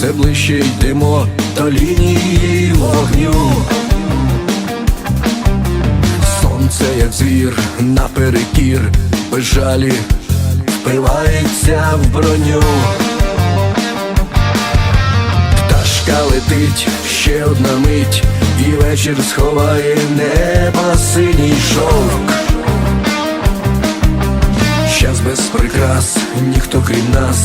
все ближче йдемо до лінії вогню. Сонце, як звір, наперекір, без жалі впивається в броню. Пташка летить, ще одна мить, і вечір сховає неба синій шовк. Щас без прикрас, ніхто крім нас,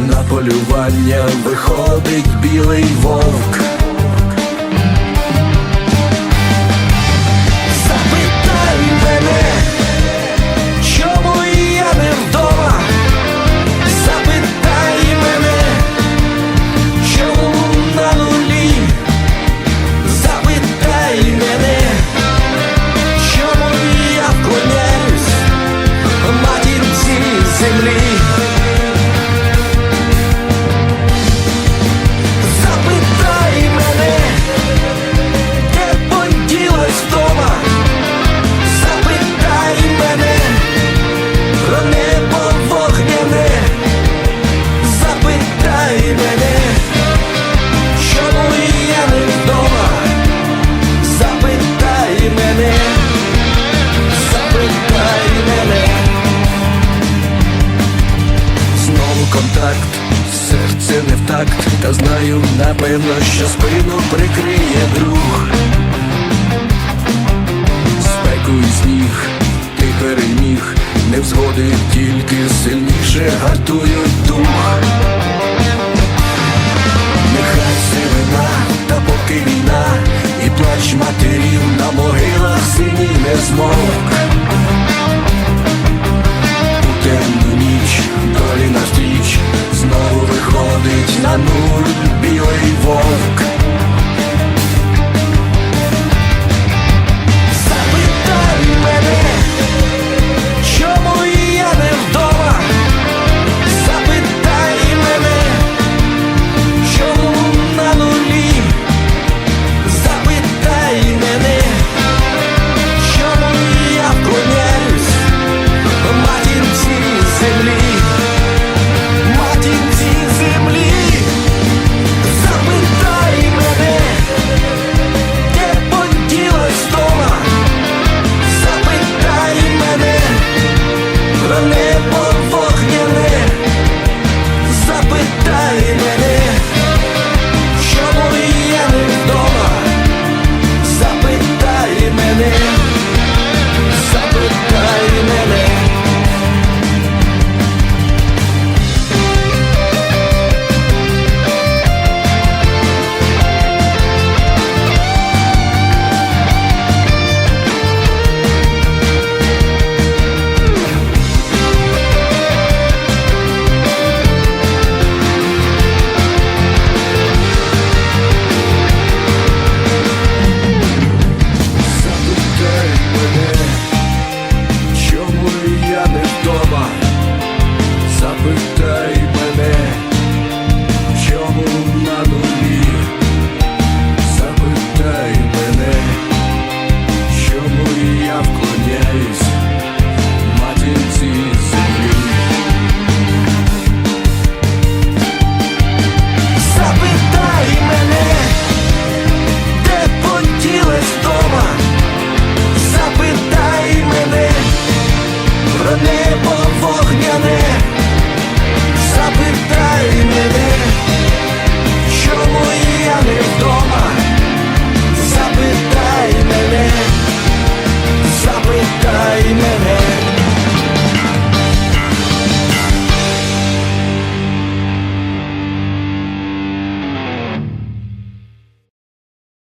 на полювання виходить білий вовк. Не такт, та знаю, напевно, що спину прикриє друг. Спеку і сніг, ти переміг, невзгоди тільки сильніше гартують дух. Нехай сивина, та поки війна, і плач матерів на могилах синій не змовк.